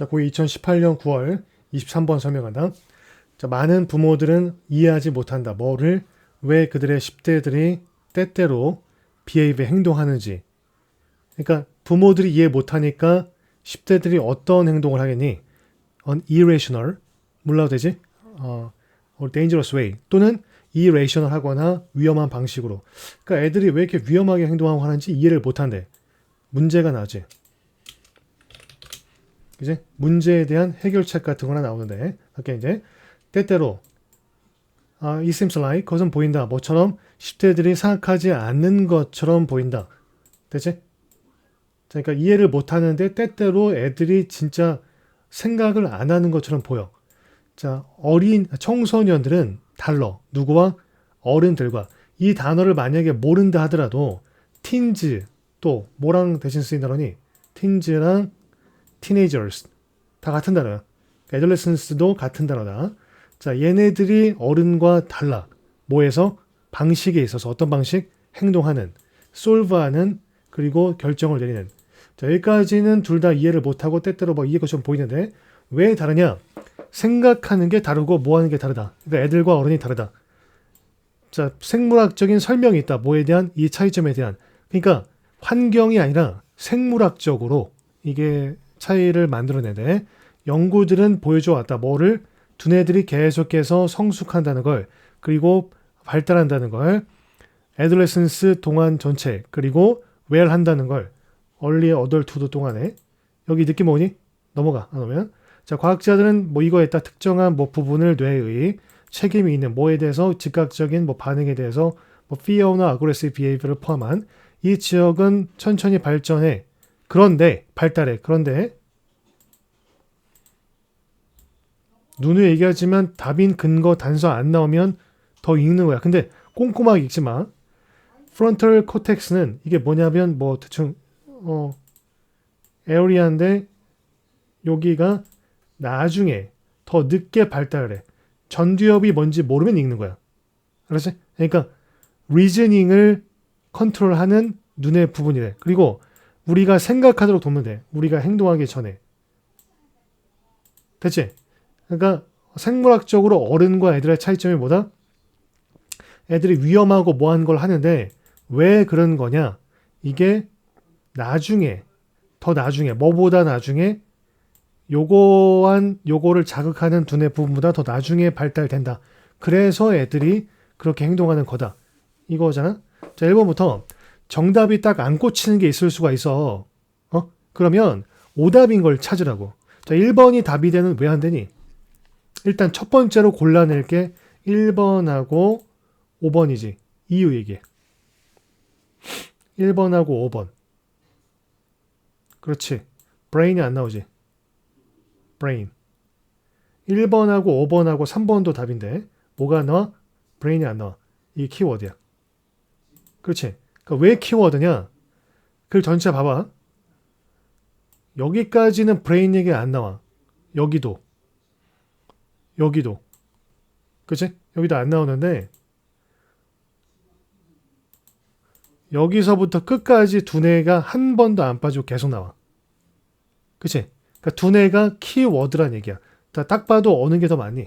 자, 고 2018년 9월 23번 설명한다. 자, 많은 부모들은 이해하지 못한다. 뭐를 왜 그들의 10대들이 때때로 비헤이브에 행동하는지. 그러니까 부모들이 이해 못하니까 10대들이 어떤 행동을 하겠니? on irrational 몰라도 되지? 어, or dangerous way 또는 irrational 하거나 위험한 방식으로. 그러니까 애들이 왜 이렇게 위험하게 행동하고 하는지 이해를 못한대. 문제가 나지. 그지? 문제에 대한 해결책 같은 거나 나오는데, 그게 이제 때때로 아, it seems like 그것은 보인다. 뭐처럼 10대들이 생각하지 않는 것처럼 보인다. 자, 그러니까 이해를 못 하는데 때때로 애들이 진짜 생각을 안 하는 것처럼 보여. 자, 어린 청소년들은 달러. 누구와? 어른들과. 이 단어를 만약에 모른다 하더라도 틴즈 또 뭐랑 대신 쓰인 단어니? 틴즈랑 teenagers 다 같은 단어야. adolescence도 같은 단어다. 자, 얘네들이 어른과 달라. 뭐에서? 방식에 있어서 어떤 방식? 행동하는, 솔브하는, 그리고 결정을 내리는. 자, 여기까지는 둘 다 이해를 못하고 때때로 뭐 이해가 좀 보이는데 왜 다르냐? 생각하는 게 다르고 뭐 하는 게 다르다. 그러니까 애들과 어른이 다르다. 자, 생물학적인 설명이 있다. 뭐에 대한? 이 차이점에 대한. 그러니까 환경이 아니라 생물학적으로 이게 차이를 만들어내는데 연구들은 보여줘 왔다. 뭐를? 두뇌들이 계속해서 성숙한다는 걸 그리고 발달한다는 걸 애들레슨스 동안 전체 그리고 웰 한다는 걸 얼리 어덜 투도 동안에 여기 느낌 뭐니? 넘어가 안 오면 자 과학자들은 뭐 이거에 따라 특정한 뭐 부분을 뇌의 책임이 있는 뭐에 대해서 즉각적인 뭐 반응에 대해서 뭐 fear나 aggressive behavior를 포함한 이 지역은 천천히 발전해 그런데 발달해 그런데 눈을 얘기하지만 답인 근거 단서 안 나오면 더 읽는 거야. 근데 꼼꼼하게 읽지 마. 프론털 코텍스는 이게 뭐냐면 뭐 대충 어 에어리아인데 여기가 나중에 더 늦게 발달을 해. 전두엽이 뭔지 모르면 읽는 거야. 알았지? 그러니까 리즈닝을 컨트롤하는 눈의 부분이래. 그리고 우리가 생각하도록 돕면 돼. 우리가 행동하기 전에. 됐지? 그러니까 생물학적으로 어른과 애들의 차이점이 뭐다? 애들이 위험하고 뭐한 걸 하는데 왜 그런 거냐? 이게 나중에 더 나중에 뭐보다 나중에 요거한 요거를 자극하는 두뇌 부분보다 더 나중에 발달된다. 그래서 애들이 그렇게 행동하는 거다. 이거잖아. 자, 1번부터 정답이 딱 안 꽂히는 게 있을 수가 있어. 어? 그러면 오답인 걸 찾으라고. 자, 1번이 답이 되는 왜 안 되니? 일단 첫 번째로 골라낼 게 1번하고 5번이지. 이유 얘기해. 1번하고 5번. 그렇지. 브레인이 안 나오지. 브레인. 1번하고 5번하고 3번도 답인데 뭐가 나와? 브레인이 안 나와. 이게 키워드야. 그렇지. 그러니까 왜 키워드냐? 글 전체 봐봐. 여기까지는 브레인 얘기 안 나와. 여기도. 여기도. 그치? 여기도 안 나오는데 여기서부터 끝까지 두뇌가 한 번도 안 빠지고 계속 나와. 그치? 그러니까 두뇌가 키워드란 얘기야. 다딱 봐도 어느 게 더 많니?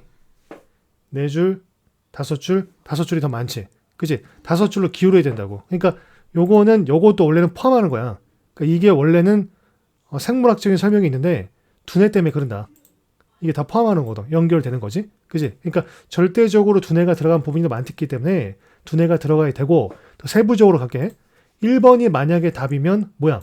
네 줄, 다섯 줄, 다섯 줄이 더 많지. 그치? 다섯 줄로 기울여야 된다고. 그러니까 요거는 요것도 원래는 포함하는 거야. 그러니까 이게 원래는 어, 생물학적인 설명이 있는데 두뇌 때문에 그런다. 이게 다 포함하는 거다. 연결되는 거지. 그지? 그러니까 절대적으로 두뇌가 들어간 부분이 더 많기 때문에 두뇌가 들어가야 되고 더 세부적으로 갈게. 1번이 만약에 답이면 뭐야?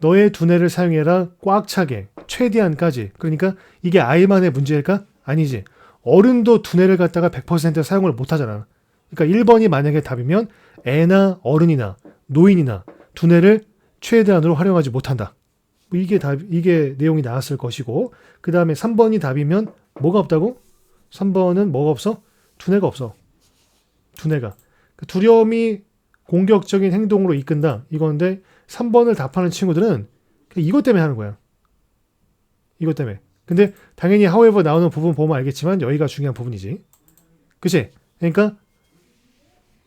너의 두뇌를 사용해라 꽉 차게 최대한까지. 그러니까 이게 아이만의 문제일까? 아니지. 어른도 두뇌를 갖다가 100% 사용을 못 하잖아. 그러니까 1번이 만약에 답이면 애나 어른이나 노인이나 두뇌를 최대한으로 활용하지 못한다. 뭐 이게 답, 이게 내용이 나왔을 것이고, 그 다음에 3번이 답이면 뭐가 없다고? 3번은 뭐가 없어? 두뇌가 없어. 두뇌가. 그 두려움이 공격적인 행동으로 이끈다. 이건데, 3번을 답하는 친구들은 이것 때문에 하는 거야. 이것 때문에. 근데 당연히 however 나오는 부분 보면 알겠지만 여기가 중요한 부분이지. 그치? 그러니까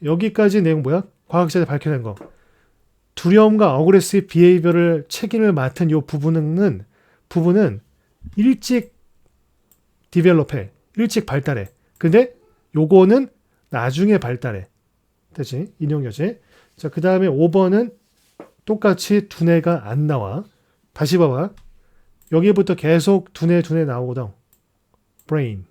여기까지 내용 뭐야? 과학자들 밝혀낸 거. 두려움과 어그레시브 비헤이비어를 책임을 맡은 이 부분은 부분은 일찍 디벨롭해. 일찍 발달해. 근데 요거는 나중에 발달해. 됐지? 인용여지. 자, 그 다음에 5번은 똑같이 두뇌가 안 나와. 다시 봐봐. 여기부터 계속 두뇌 두뇌 나오거든. brain.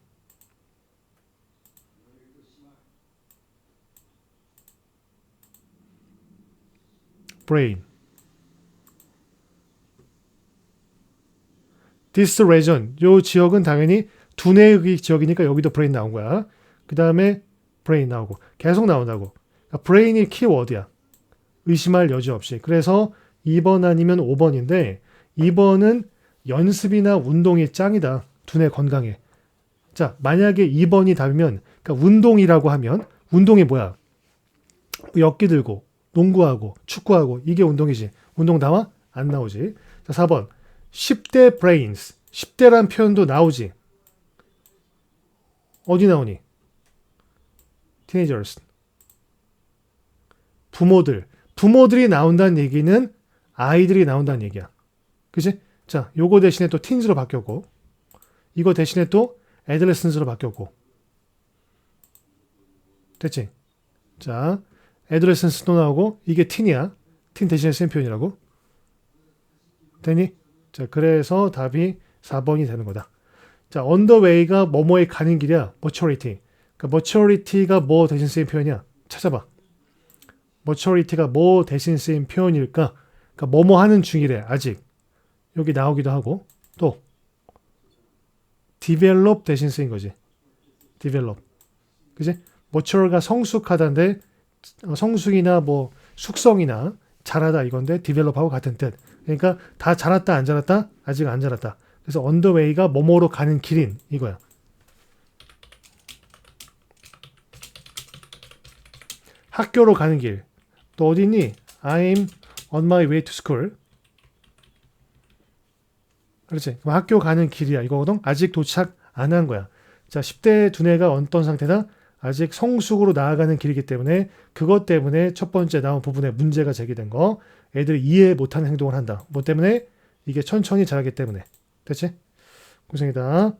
Brain. this region. 요 지역은 당연히 두뇌의 지역이니까 여기도 brain 나온 거야. 그 다음에 brain 나오고 계속 나온다고. 그러니까 brain이 키워드야. 의심할 여지 없이. 그래서 2번 아니면 5번인데 2번은 연습이나 운동이 짱이다. 두뇌 건강에. 자, 만약에 2번이 답이면 그러니까 운동이라고 하면 운동이 뭐야? 엮기 들고 농구하고 축구하고 이게 운동이지. 운동 나와? 안 나오지. 자, 4번. 10대 brains. 10대란 표현도 나오지. 어디 나오니? teenagers. 부모들. 부모들이 나온다는 얘기는 아이들이 나온다는 얘기야. 그지? 자, 요거 대신에 또 teens로 바뀌었고, 이거 대신에 또 adolescence로 바뀌었고. 됐지? 자, 또 나오고, 이게 teen이야. teen 대신에 쓰는 표현이라고. 되니? 자, 그래서 답이 4번이 되는 거다. 자, way가 뭐뭐에 가는 길이야. maturity. 그러니까 maturity가 뭐 대신 쓰인 표현이야? 찾아봐. maturity가 뭐 대신 쓰인 표현일까? 그러니까 뭐뭐 하는 중이래. 아직. 여기 나오기도 하고 또 develop 대신 쓰인 거지. develop. 그지? mature가 성숙하다인데 어, 성숙이나 뭐 숙성이나 자라다 이건데 develop하고 같은 뜻. 그러니까 다 자랐다 안 자랐다? 아직 안 자랐다. 그래서 way가 뭐뭐로 가는 길인 이거야. 학교로 가는 길. 또 어디 있니? I'm on my way to school. 그렇지. 학교 가는 길이야. 이거거든. 아직 도착 안 한 거야. 자, 10대 두뇌가 어떤 상태다? 아직 성숙으로 나아가는 길이기 때문에 그것 때문에 첫 번째 나온 부분에 문제가 제기된 거. 애들이 이해 못하는 행동을 한다. 뭐 때문에? 이게 천천히 자라기 때문에. 됐지? 고생이다.